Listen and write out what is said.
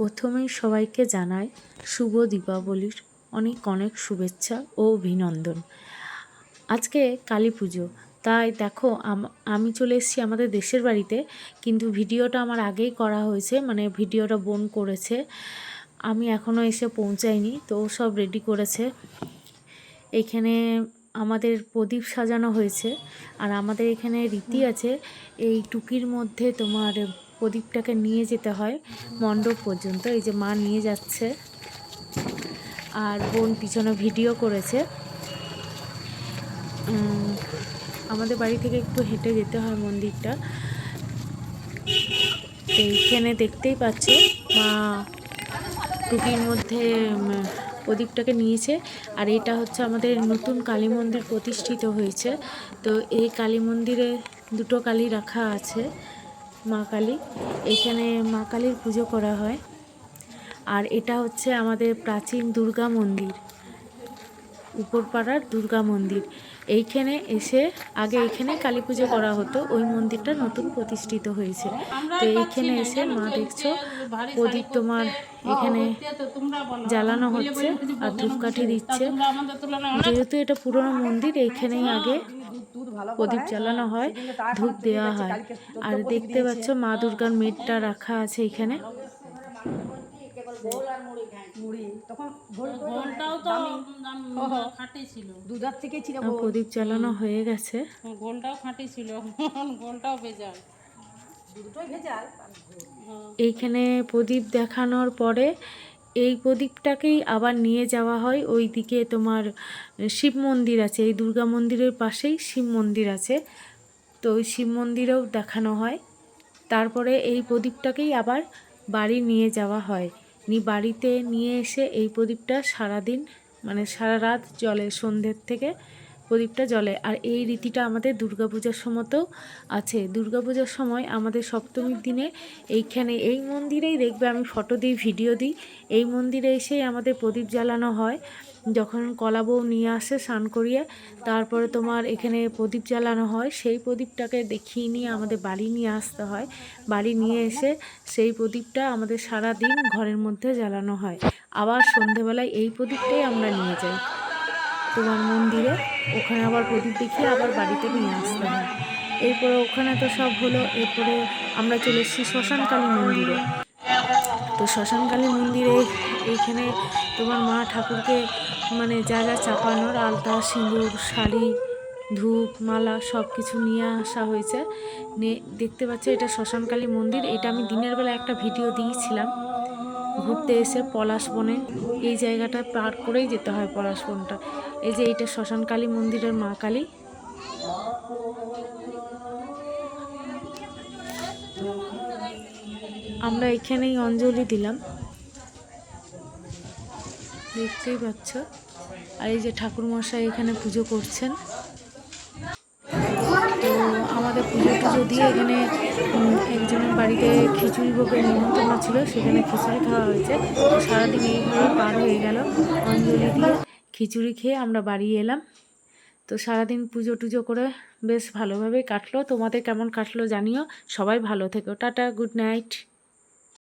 প্রথমেই সবাইকে জানাই শুভ দীপাবলির অনেক অনেক শুভেচ্ছা ও অভিনন্দন। আজকে কালী পুজো। তাই দেখো, আম- চলে এসেছি আমাদের দেশের বাড়িতে, কিন্তু ভিডিওটা আমার আগেই করা হয়েছে মানে ভিডিওটা বোন করেছে। আমি এখনও এসে পৌঁছাইনি, তো সব রেডি করেছে। এখানে আমাদের প্রদীপ সাজানো হয়েছে, আর আমাদের এখানে রীতি আছে, এই টুকির মধ্যে তোমার প্রদীপটাকে নিয়ে যেতে হয় মণ্ডপ পর্যন্ত। এই যে মা নিয়ে যাচ্ছে। আর বোন পিছনে ভিডিও করেছে। আমাদের বাড়ি থেকে একটু হেঁটে যেতে হয় মন্দিরটা। এইখানে দেখতেই পাচ্ছ, মা টুকির মধ্যে প্রদীপটাকে নিয়েছে। আর এটা হচ্ছে আমাদের নতুন কালী মন্দির প্রতিষ্ঠিত হয়েছে। তো এই কালী মন্দিরে দুটো কালী রাখা আছে। মা কালী। এখানে মা কালীর পুজো করা হয়। আর এটা হচ্ছে আমাদের প্রাচীন দুর্গা মন্দির। উপরপাড়ার দুর্গা মন্দির। এইখানে এসে আগে এখানে কালী পুজো করা হতো। ওই মন্দিরটা নতুন প্রতিষ্ঠিত হয়েছে। তো এইখানে এসে মা দেখছ প্রদীপ তোমার এখানে জ্বালানো হচ্ছে আর ধূপকাঠি দিচ্ছে। যেহেতু এটা পুরনো মন্দির এইখানেই আগে প্রদীপ জ্বালানো হয় ধূপ দেওয়া হয়। আর দেখতে পাচ্ছ মা দুর্গার মেটটা রাখা আছে এখানে। মুড়ি তখন ভোল গোলটাও তো দাম- খাঁটি ছিল। দুধার থেকে ছিল আর প্রদীপ চালানো হয়ে গেছে। গোলটাও খাঁটি ছিল। গোলটাও ভেজাল। এইখানে প্রদীপ দেখানোর পরে এই প্রদীপটাকেই আবার নিয়ে যাওয়া হয়। ওই দিকে তোমার শিব মন্দির আছে। এই দুর্গা মন্দিরের পাশেই শিব মন্দির আছে। তো ওই শিব মন্দিরেও দেখানো হয়। তারপরে এই প্রদীপটাকেই আবার বাড়ি নিয়ে যাওয়া হয়। নি বাড়িতে নিয়ে এসে এই প্রদীপটা সারাদিন মানে সারা রাত জলে সন্ধ্যের থেকে প্রদীপটা জ্বলে। আর এই রীতিটা আমাদের দুর্গাপূজার সময়তেও আছে। দুর্গাপূজার সময় আমাদের সপ্তমীর দিনে এইখানে এই মন্দিরেই দেখবে আমি ফটো দিই, ভিডিও দিই। এই মন্দিরে এসেই আমাদের প্রদীপ জ্বালানো হয়। যখন কলা বউ নিয়ে আসে স্নান করিয়ে, তারপরে তোমার এখানে প্রদীপ জ্বালানো হয়। সেই প্রদীপটাকে দেখিয়ে নিয়ে আমাদের বাড়ি নিয়ে আসতে হয়। বাড়ি নিয়ে এসে সেই প্রদীপটা আমাদের সারা দিন ঘরের মধ্যে জ্বালানো হয়। আবার সন্ধেবেলায় এই প্রদীপটাই আমরা নিয়ে যাই। তোমার মন্দিরে। ওখানে আবার প্রদীপ দেখিয়ে আবার বাড়িতে নিয়ে আসতে হয়। এরপরে ওখানে তো সব হলো, এরপরে আমরা চলে এসেছি শ্মশানকালী মন্দিরে। তো শ্মশানকালী মন্দিরে এইখানে তোমার মা ঠাকুরকে মানে যা যা চাপানোর, আলতা, সিঁদুর, শাড়ি, ধূপ, মালা সব কিছু নিয়ে আসা হয়েছে। দেখতে পাচ্ছ এটা শ্মশানকালী মন্দির। এটা আমি দিনের বেলা একটা ভিডিও দিয়েছিলাম। ঘুরতে এসে পলাশ বনে এই জায়গাটা পার করেই যেতে হয় পলাশ বনটা। এই যে এইটা শ্মশান কালী মন্দিরের মা কালী। আমরা এখানেই অঞ্জলি দিলাম। দেখতেই পাচ্ছ। আর এই যে ঠাকুর মশাই এখানে পুজো করছেন। তো আমাদের পুজো টুজো দিয়ে এখানে একজনের বাড়িতে খিচুড়ি ভোগের নিমন্ত্রণ ছিল, সেখানে খিচুড়ি খাওয়া হয়েছে। সারাদিন এইভাবে পার হয়ে গেল। অঞ্জলি দিয়ে খিচুড়ি খেয়ে আমরা বাড়ি এলাম। তো সারাদিন পুজো টুজো করে বেশ ভালোভাবেই কাটলো। তোমাদের কেমন কাটলো জানিও। সবাই ভালো থেকো। Tata, good night.